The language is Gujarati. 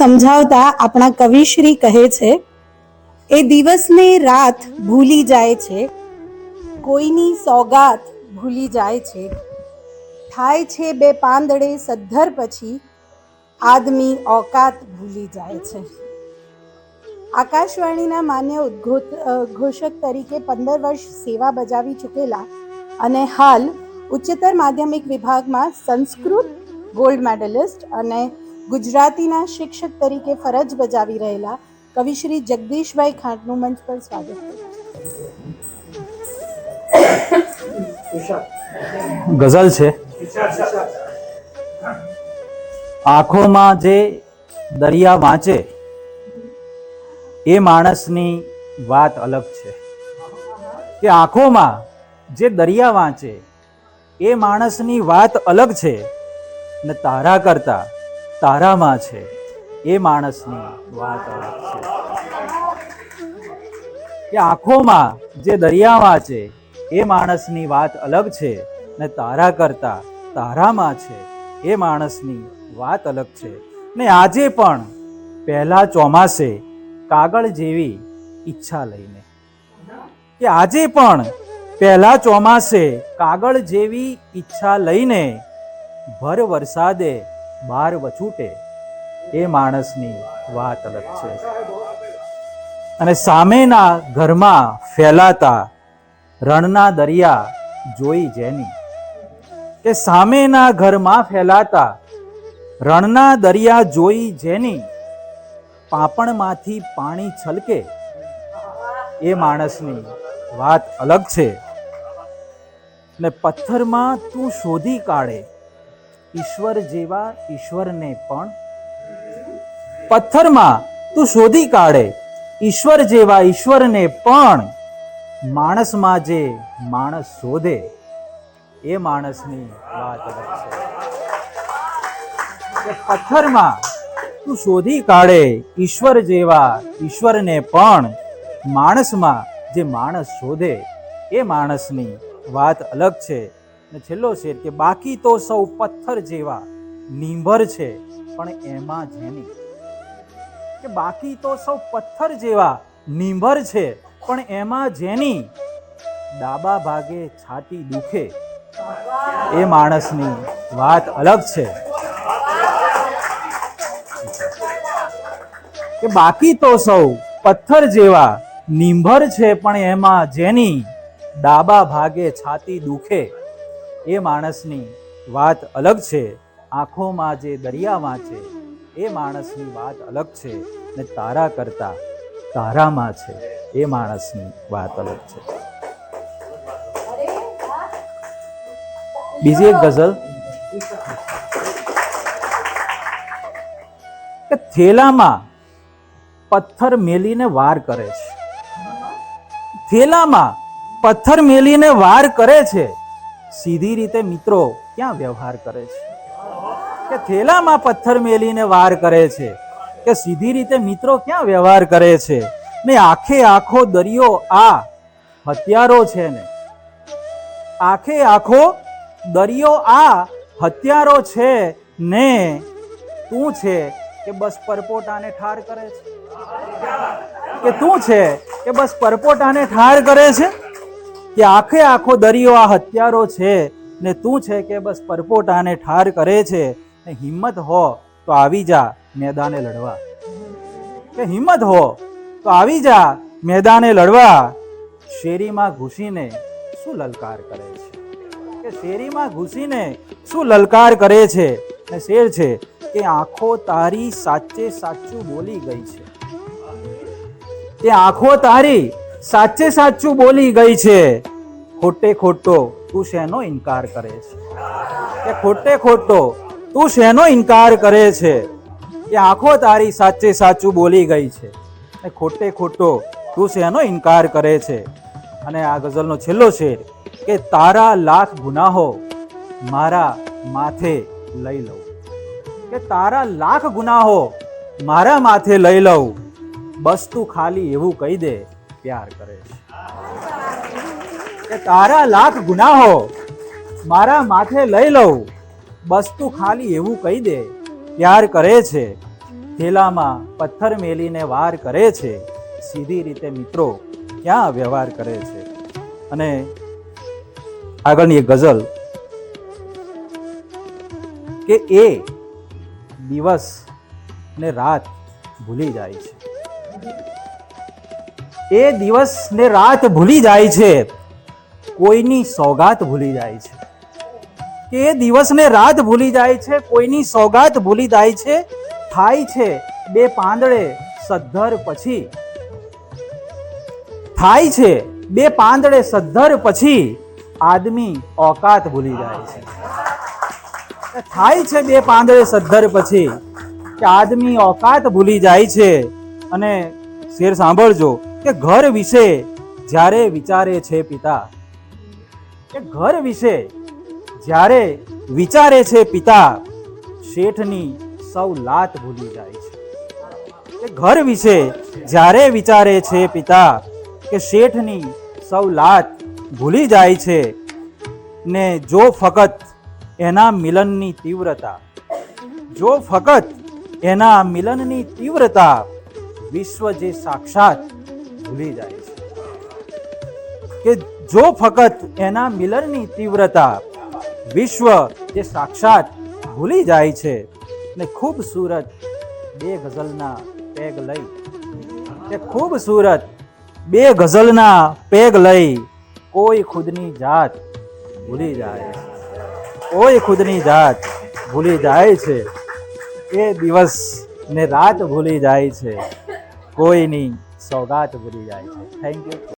સમજાવતા આપણા કવિશ્રી કહે છે, એ દિવસને રાત ભૂલી જાય છે, કોઈની સોગાત ભૂલી જાય છે. થાય છે બે પાંદડે સદ્ધર પછી, આદમી ઓકાત ભૂલી જાય છે. આકાશવાણીના માન્ય ઉદ્ઘોત ઘોષક તરીકે પંદર વર્ષ સેવા બજાવી ચૂકેલા અને હાલ ઉચ્ચતર માધ્યમિક વિભાગમાં સંસ્કૃત ગોલ્ડ મેડલિસ્ટ અને ગુજરાતીના શિક્ષક તરીકે ફરજ બજાવી રહેલા કવિશ્રી જગદીશભાઈ ખાંટનું મંચ પર સ્વાગત. ગઝલ છે. આંખોમાં જે દરિયા વાંચે, એ માણસની વાત અલગ છે. કે આંખોમાં જે દરિયા વાંચે, એ માણસની વાત અલગ છે ને તારા કરતા તારામાં છે. એ માણસની વાત અલગ છે. કે આંખોમાં જે દરિયામાં છે, એ માણસની વાત અલગ છે ને તારા કરતા તારામાં છે, એ માણસની વાત અલગ છે. ને આજે પણ પહેલા ચોમાસે કાગળ જેવી ઈચ્છા લઈને. કે આજે પણ પહેલા ચોમાસે કાગળ જેવી ઈચ્છા લઈને ભર વરસાદે બાર વછૂટે એ માણસની વાત અલગ છે. અને સામેના ઘરમાં ફેલાતા રણના દરિયા જોઈ જેની. કે સામેના ઘરમાં ફેલાતા રણના દરિયા જોઈ જેની પાપણમાંથી પાણી છલકે એ માણસની વાત અલગ છે. ને પથ્થરમાં તું શોધી કાઢે ઈશ્વર જેવા ઈશ્વરને પણ પથ્થરમાં તું શોધી કાઢે. ઈશ્વર જેવા ઈશ્વરને પણ માણસમાં જે માણસ શોધે, એ માણસની વાત અલગ છે પથ્થરમાં તું શોધી કાઢે ઈશ્વર જેવા ઈશ્વરને પણ માણસમાં જે માણસ શોધે, એ માણસની વાત અલગ છે. ને છેલ્લો શેર કે બાકી તો સૌ પથ્થર જેવા નીંભર છે, પણ એમાં જેની કે બાકી તો સૌ પથ્થર જેવા નીંભર છે, પણ એમાં જેની ડાબા ભાગે છાતી દુખે. એ માણસની વાત અલગ છે. કે બાકી તો સૌ પથ્થર જેવા નિંભર છે, પણ એમાં જેની ડાબા ભાગે છાતી દુખે. એ માણસની વાત અલગ છે, આંખોમાં જે દરિયામાં છે, એ માણસની વાત અલગ છે ને તારા કરતા તારામાં છે, એ માણસની વાત અલગ છે. બીજી એક ગઝલ. કે થેલામાં પથ્થર મેલીને વાર કરે છે. થેલામાં પથ્થર મેલીને વાર કરે છે. સીધી રીતે મિત્રો ક્યાં વ્યવહાર કરે છે? કે થેલામાં પથ્થર મેલીને વાર કરે છે? કે સીધી રીતે મિત્રો ક્યાં વ્યવહાર કરે છે? ને આખે આખો દરિયો આ હત્યારો છે ને. આખે આખો દરિયો આ હત્યારો છે ને. તું છે કે બસ પરપોટાને ઠાર કરે છે? કે તું છે કે બસ પરપોટાને ઠાર કરે છે? કે આખે આખો દરિયો આ હત્યારો છે ને તું છે કે બસ પરપોટાને ઠાર કરે છે ને હિંમત હો તો આવી જા મેદાને લડવા. કે હિંમત હો તો આવી જા મેદાને લડવા. શેરીમાં ઘૂસીને શું લલકાર કરે છે? કે શેરીમાં ઘૂસીને શું લલકાર કરે છે? ને શેર છે કે આંખો તારી સાચે સાચું બોલી ગઈ છે. કે આંખો તારી સાચે સાચું બોલી ગઈ છે. ખોટે ખોટો તું શેનો ઇનકાર કરે છે? કે ખોટે ખોટો તું શેનો ઇનકાર કરે છે? કે આંખો તારી સાચે સાચું બોલી ગઈ છે? ને ખોટે ખોટો તું શેનો ઇનકાર કરે છે? અને આ ગઝલનો છેલ્લો શેર, કે તારા લાખ ગુનાહો મારા માથે લઈ લઉં. કે તારા લાખ ગુનાહો મારા માથે લઈ લઉં. બસ તું ખાલી એવું કહી દે પ્યાર કરે છે. તારા લાખ ગુનાહો મારા માથે લઈ લઉં, બસ તું ખાલી એવું કહી દે, પ્યાર કરે છે. થેલામાં પથ્થર મેલીને વાર કરે છે. સીધી રીતે મિત્રો ક્યાં વ્યવહાર કરે છે? અને આગળની એક ગઝલ કે એ દિવસ ને રાત ભૂલી જાય છે. એ દિવસ ને રાત ભૂલી જાય છે. કોઈની સોગાત ભૂલી જાય છે. કે એ દિવસ ને રાત ભૂલી જાય છે, કોઈની સોગાત ભૂલી જાય છે, થાય છે બે પાંદડે સદ્ધર પછી. થાય છે બે પાંદડે સદ્ધર પછી આદમી ઓકાત ભૂલી જાય છે. થાય છે બે પાંદડે સદ્ધર પછી કે આદમી ઓકાત ભૂલી જાય છે. અને શેર સાંભળજો. કે ઘર વિશે જ્યારે વિચારે છે પિતા, કે ઘર વિશે જ્યારે વિચારે છે પિતા, શેઠની સૌ લાત ભૂલી જાય છે. કે ઘર વિશે જ્યારે વિચારે છે પિતા, કે શેઠની સૌ લાત ભૂલી જાય છે, ને જો ફકત એના મિલનની તીવ્રતા, જો ફકત એના મિલનની તીવ્રતા વિશ્વ જે સાક્ષાત ભૂલી જાય છે. કે જો ફક્ત એના મિલનની તીવ્રતા વિશ્વ જે સાક્ષાત ભૂલી જાય છે ને ખૂબસૂરત બે ગઝલના પેગ લઈ તે ખૂબસૂરત બે ગઝલના પેગ લઈ કોઈ ખુદની જાત ભૂલી જાય કોઈ ખુદની જાત ભૂલી જાય છે. એ દિવસ ને રાત ભૂલી જાય છે. કોઈની સોગાત ભૂલી જાય છે. Thank you